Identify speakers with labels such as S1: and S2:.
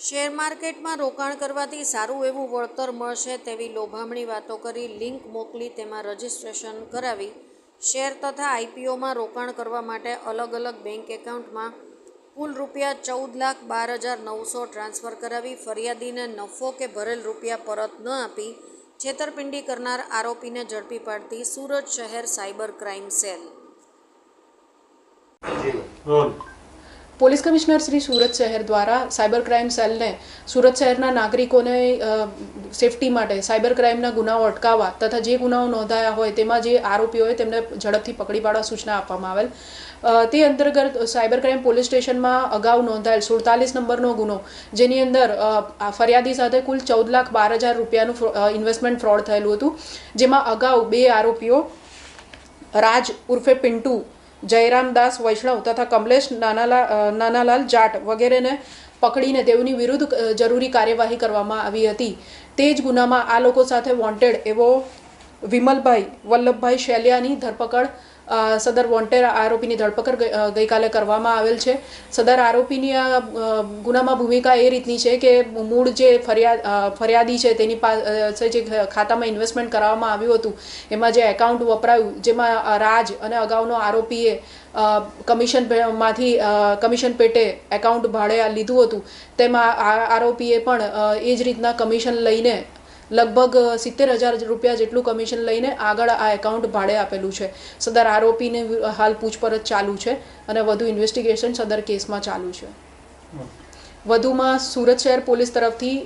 S1: Share માર્કેટમાં રોકાણ કરવાથી સારું એવું વળતર મળશે તેવી લોભામણી વાતો કરી લિંક મોકલી તેમાં રજિસ્ટ્રેશન કરાવી. શેર તથા આઈપીઓમાં રોકાણ કરવા માટે અલગ અલગ બેંક એકાઉન્ટમાં કુલ રૂપિયા ચૌદ લાખ બાર હજાર નવસો ટ્રાન્સફર કરાવી, ફરિયાદીને નફો કે ભરેલ રૂપિયા પરત ન આપી, છેતરપિંડી કરનાર આરોપીને ઝડપી પાડતી સુરત શહેર cyber crime cell.
S2: Police commissioner Shri Surat શહેર દ્વારા સાયબર ક્રાઇમ સેલને સુરત શહેરના નાગરિકોને સેફટી માટે સાયબર ક્રાઇમના ગુનાઓ અટકાવવા તથા જે ગુનાઓ નોંધાયા હોય તેમાં જે આરોપીઓએ તેમને ઝડપથી પકડી પાડવા સૂચના આપવામાં આવેલ. તે અંતર્ગત સાયબર ક્રાઇમ પોલીસ સ્ટેશનમાં અગાઉ નોંધાયેલ સુડતાલીસ નંબરનો ગુનો, જેની અંદર ફરિયાદી સાથે કુલ ચૌદ લાખ બાર હજાર રૂપિયાનું ઇન્વેસ્ટમેન્ટ ફ્રોડ થયેલું હતું, જેમાં અગાઉ બે આરોપીઓ, રાજ ઉર્ફે પિન્ટુ જયરામદાસ વૈષ્ણવ તથા કમલેશ નાનાલા નાનાલાલ જાટ વગેરેને પકડીને તેઓની વિરુદ્ધ જરૂરી કાર્યવાહી કરવામાં આવી હતી. તે જ ગુનામાં આ લોકો સાથે વોન્ટેડ એવો વિમલભાઈ, વલ્લભભાઈ શૈલિયાની ધરપકડ સદર વોન્ટેડ આરોપીની ધરપકડ ગઈ- ગઈકાલે કરવામાં આવેલ છે. સદર આરોપીની આ ગુનામાં ભૂમિકા એ રીતની છે કે મૂળ જે ફરિયાદ ફરિયાદી છે તેની પાસે જે ખાતામાં ઇન્વેસ્ટમેન્ટ કરાવવામાં આવ્યું હતું, એમાં જે એકાઉન્ટ વપરાયું, જેમાં રાજ અને અગાઉનો આરોપીએ કમિશનમાંથી કમિશન પેટે એકાઉન્ટ ભાડે લીધું હતું. તેમાં આરોપીએ પણ એ જ રીતના કમિશન લઈને લગભગ સિત્તેર હજાર રૂપિયા જેટલું કમિશન લઈને આગળ આ એકાઉન્ટ ભાડે આપેલું છે. સદર આરોપીને હાલ પૂછપરછ ચાલુ છે અને વધુ ઇન્વેસ્ટિગેશન સદર કેસમાં ચાલુ છે. વધુમાં સુરત શહેર પોલીસ તરફથી